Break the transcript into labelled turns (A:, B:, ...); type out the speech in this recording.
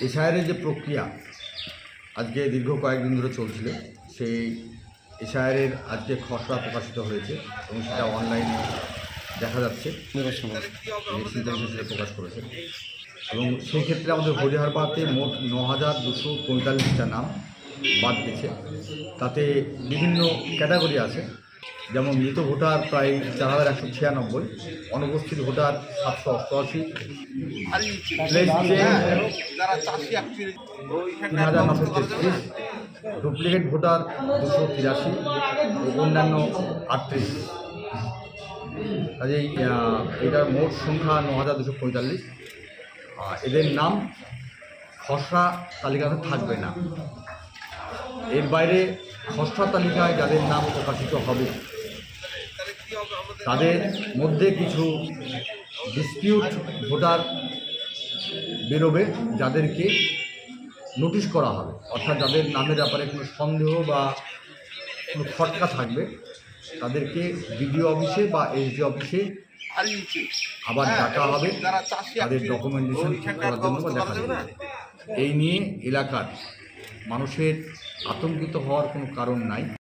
A: এশায়ারের যে প্রক্রিয়া আজকে দীর্ঘ কয়েকদিন ধরে চলছিল, সেই এশায়ারের আজকে খসড়া প্রকাশিত হয়েছে এবং সেটা অনলাইনে দেখা যাচ্ছে। প্রকাশ করেছে। এবং সেই ক্ষেত্রে আমাদের হরিহারপাতে মোট ন হাজার দুশো পঁয়তাল্লিশটা নাম বাদ গেছে। তাতে বিভিন্ন ক্যাটাগরি আছে। যেমন মৃত ভোটার প্রায় চার হাজার একশো ছিয়ানব্বই, অনুপস্থিত ভোটার সাতশো অষ্টআশি। তিন হাজার নশো তেত্রিশ ডুপ্লিকেট ভোটার দুশো তিরাশি অন্যান্য আটত্রিশ। কাজেই এটার মোট সংখ্যা ন হাজার দুশো পঁয়তাল্লিশ। এদের নাম খসড়া তালিকাতে থাকবে না। এর বাইরে খসড়া তালিকায় যাদের নাম প্রকাশিত হবে তাদের মধ্যে কিছু ডিসপিউট ভোটার বেরোবে যাদেরকে নোটিশ করা হবে। অর্থাৎ যাদের নামের ব্যাপারে কোনো সন্দেহ বা কোনো খটকা থাকবে তাদেরকে বিডিও অফিসে বা এসডি অফিসে আবার ডাকা হবে। তাদের ডকুমেন্টেশন ঠিক করার জন্য দেখা যাবে এই নিয়ে এলাকার মানুষের আতঙ্কিত হওয়ার কোনো কারণ নাই।